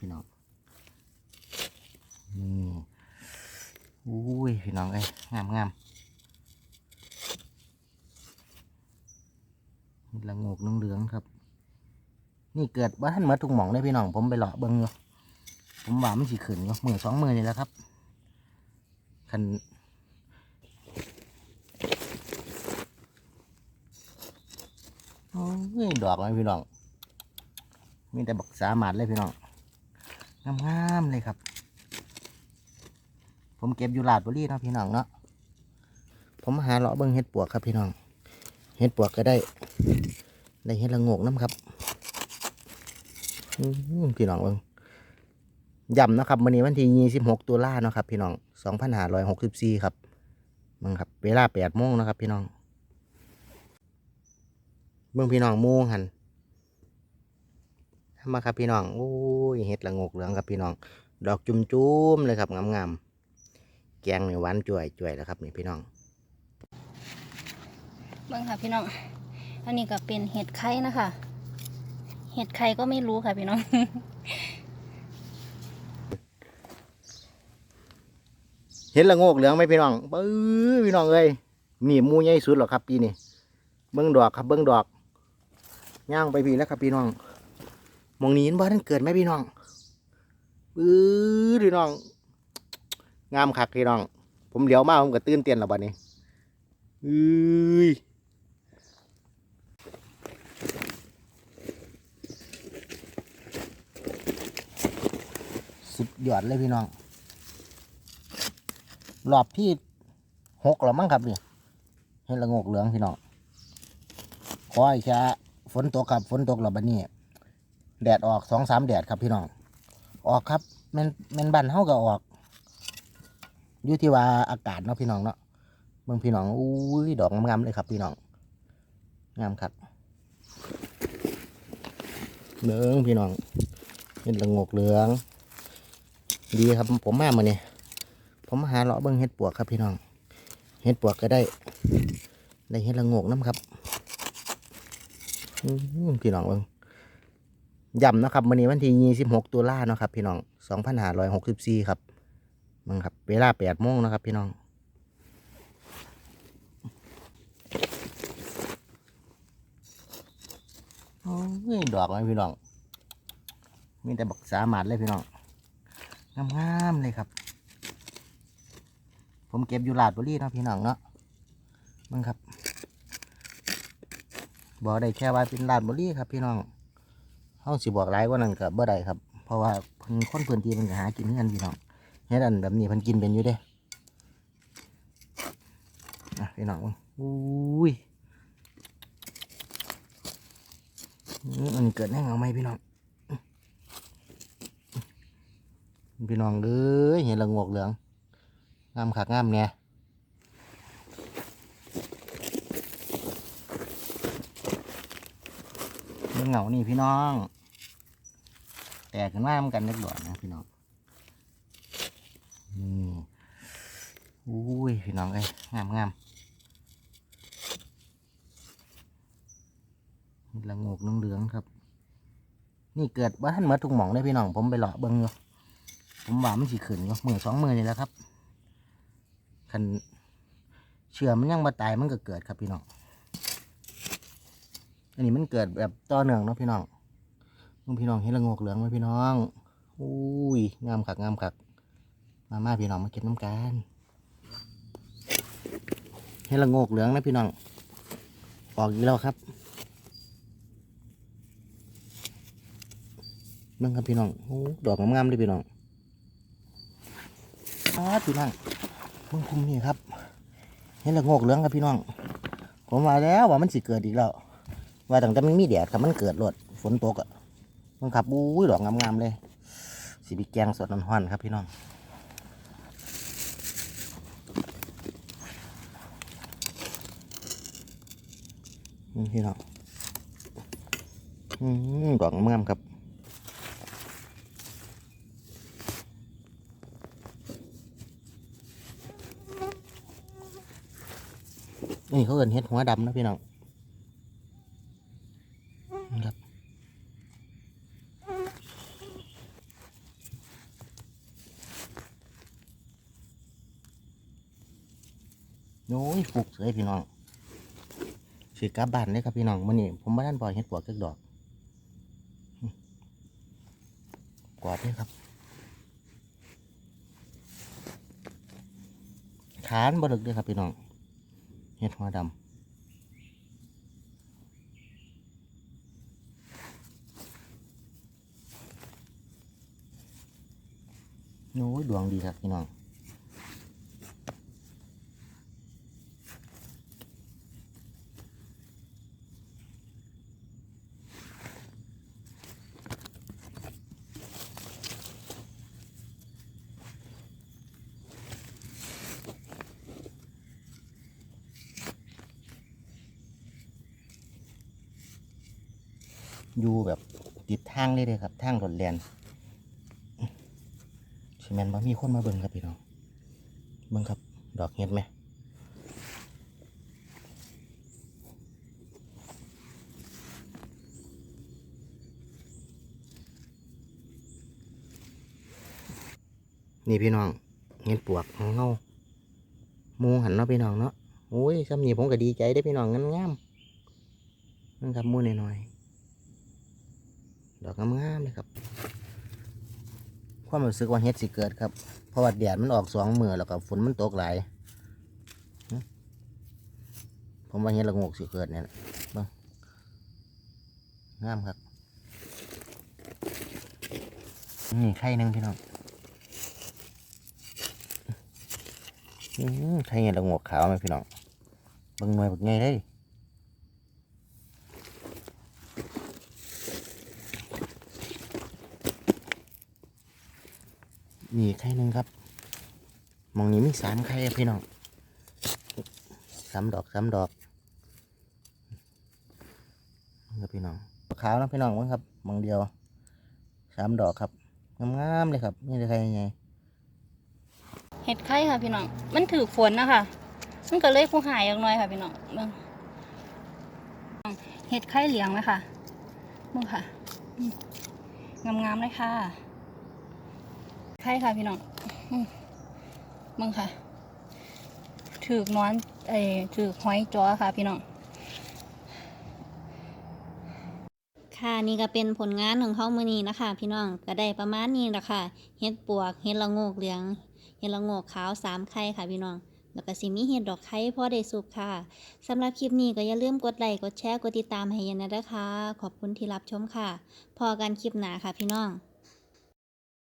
พี่น้องนี่อุ้ยพี่น้องเอ้ยงามงามเห็ดละโงกเหลืองครับ นี่เกิดว่าท่านเมือทุกหม่องได้พี่น้อง ผมไปเลาะเบิ้งอยู่ผมว่ามันสิขึ้นอยู่มือสองมือนี่แหล้วครับคันโอ้ยดอกเลยพี่น้อง มีแต่บักสาหมาดเลยพี่น้อง งามๆเลยครับ ผมเก็บอยู่ลาดบุรีเนาะพี่น้องเนาะผมหาเลาะเบิ้งเห็ดปวกครับพี่น้อง เห็ดปวกก็ได้ ได้เห็ดละโงกน้ำครับพี่น้องเบิ้งย่ำนะครับวันนี้วันที่26ตุลาเนาะครับ พี่น้อง2564ครับมึงครับ เวลา8โมงนะครับ พี่น้องเบิ่งพี่น้องมูหัน มาครับพี่น้องโอ้ยเห็ดละโงกเหลืองครับพี่น้อง ดอกจุ่มๆเลยครับงามๆแกงนี่หวานจ่วยจ่วยแล้วครับนี่พี่น้องเบิ่งค่ะพี่น้อง อันนี้ก็เป็นเห็ดไข่นะคะ เห็ดไข่ก็ไม่รู้ค่ะพี่น้องเห็ดละโงกเหลืองไหมพี่น้องปื้อพี่น้องเอ้ยนี่หมูใหญ่สุดหรอกครับปีนี้เบิ้งดอกครับเบิ้งดอก ย่างไปพี่แล้วครับพี่น้องห มองนี้เห็นบ่ท่านเกิดไหมพี่น้องปื้อพี่น้อง งามคักพี่น้อง ผมเหลียวมากผมก็ตื่นเต้นแล้วบัดนี้อุ้ยสุดยอดเลยพี่น้องรอบที่หกแล้วมั้งครับนี่เห็นละงกเหลืองพี่น้องขอให้แค่ฝนตกครับฝนตกแล้วบัดนี้ แดดออกสองสามแดดครับพี่น้อง ออกครับแมนแมนบันเฮาก็ออกอยู่ที่ว่าอากาศเนาะพี่น้องเนาะเบิ่งพี่น้องอุ้ยดอกงามๆเลยครับพี่น้องงามครับเบิ่งพี่น้องเห็นละงกเหลือง ดีครับผมมามาเนี่ยผมหาเลาะเบิ้งเห็ดปวกครับพี่น้อง เห็ดปวกก็ได้ ได้เห็ดละงกน้ำครับพี่น้องเบิ้ง ย่ำนะครับวันนี้วันที่26ตุลาเนาะครับ พี่น้อง2564ครับมึงครับ เวลา8โมงนะครับ พี่น้องโอ้ยดอกเลยพี่น้อง มีแต่บักสามาดเลยพี่น้องงามๆเลยครับ ผมเก็บอยู่ลาดบุรีเนาะพี่น้องเนาะมึงครับบอกได้แค่ว่าเป็นลาดบุรีครับ พี่น้องาสิบอกหลายกว่านั้นก็บ่ได้ครับ เพราะว่าเพิ่นคนพื้นที่มันก็หากินเงินพี่น้องเฮ็ดอันแบบนี้เพิ่นกินเป็นอยู่เด้อะพี่น้องอุ้ยอันนี้เกิดแน่เงาไหมพี่น้องพี่น้องเอ้ยเห็นละงวกเหลืองงามคักงามเนี่ยเงเหงานี่พี่น้อง แตกขึ้นมาทำกันเล็กหน่อยนะพี่น้องนี่อุ้ยพี่น้องเอ้ยงามงามเห็นละงเหลืองครับ นี่เกิดว่าท่านมือนทุกหม่องได้พี่น้องผมไปเลาะเบิ้งอยู่ผมว่ามันสิขึ้นอยู่มือสองมือนี่แหล้วครับคันเชื่อมันยังบ่ตายมันก็เกิดครับพี่น้อง อันนี้มันเกิดแบบต่อเนื่องเนาะพี่น้อง มึงพี่น้องเห็นละโงกเหลืองไหมพี่น้องอุ้ยงามคักงามคัก มามาพี่น้องมาเก็บน้ำกันเห็นละโงกเหลืองนะพี่น้องออกอีกแล้วครับเบิ่งครับพี่น้องโอ้ดอกงามๆเลยพี่น้องอาพี่น้องเบิ่งคุมนี่ครับเห็นละโงกเหลืองครับพี่น้อง ผมว่าแล้วว่ามันสิเกิดอีกแล้วว่าตั้งแต่มันมีแดดครับมันเกิดรดฝนตกอะ มันขับอุ้ยดอกงามๆเลยสิบิแกงสดนอนๆครับพี่น้องนี่พี่น้องอืมดอกงามครับนี่เขาเอินเห็ดหัวดำนะพี่น้องนี่ครับ โอ้ยฟุกเสยพี่น้องสิกลับบ้านเลยครับพี่น้องมื้อนี้ผมบ่ทันปล่อยเฮ็ดปวกจักดอกกวาดเลยครับขานบ่ดึกด้อครับพี่น้องเฮ็ดหัวดำโอ้ยดวงดีครับพี่น้อง อยู่แบบติดทางเลยเลยครับทางรถแลนซีเมนบ่มีคนมาเบิ่งครับพี่น้องเบิ่งครับ ดอกเห็ดไหมนี่พี่น้องเห็ดปวกของเฮาหมูหันเนาะพี่น้องเนาะโอ้ยซ้ำนี่ผมก็ดีใจได้พี่น้องงามๆนั่นครับมูน้อยๆ ดอกงามๆเลยครับ ความรู้สึกว่าเฮ็ดสิเกิดครับ เพราะว่าแดดมันออกสองมือแล้วก็ฝนมันตกหลายผมว่าเฮ็ดละงกสิเกิดเนี่ยบิ่งงามครับ นี่ไข่หนึ่งพี่น้องอือไข่เห็ดละงกขาวไหมพี่น้องบิ่งหน่วยบักไงเล ยนี่ไข่หนึ่งครับมองนี้มีสามไข่พี่น้องสามดอกสามดอกครับพี่น้องขาวนะพี่น้องมั้งครับมองเดียวสามดอกครับงามๆเลยครับนี่เลยไข่ยังไงเห็ดไข่ค่ะพี่น้องมันถือฝนนะคะมันก็เลยผู้หายอย่างน้อยค่ะพี่น้องเบิ่งเห็ดไข่เหลียงไหมค่ะเบิ่งค่ะงามๆเลยค่ะ ไข่ค่ะพี่น้องมเบิ่งค่ะ ถือกนอนเอ้ถือกหอยจอค่ะพี่น้อง ค่ะนี่ก็เป็นผลงานของเขามือนี้นะคะ พี่น้องก็ได้ประมาณนี้ละค่ะเห็ดปวกเห็ดละโงกเหลืองเห็ดละโงกขาวสามไข่ค่ะพี่น้องแล้วก็สิมีเห็ดดอกไข่พอได้สุกค่ะสำหรับคลิปนี้ก็อย่าลืมกดไลค์กดแชร์กดติดตามให้ยันนะนะคะ ขอบคุณที่รับชมค่ะ พอกันคลิปหนาค่ะพี่น้อง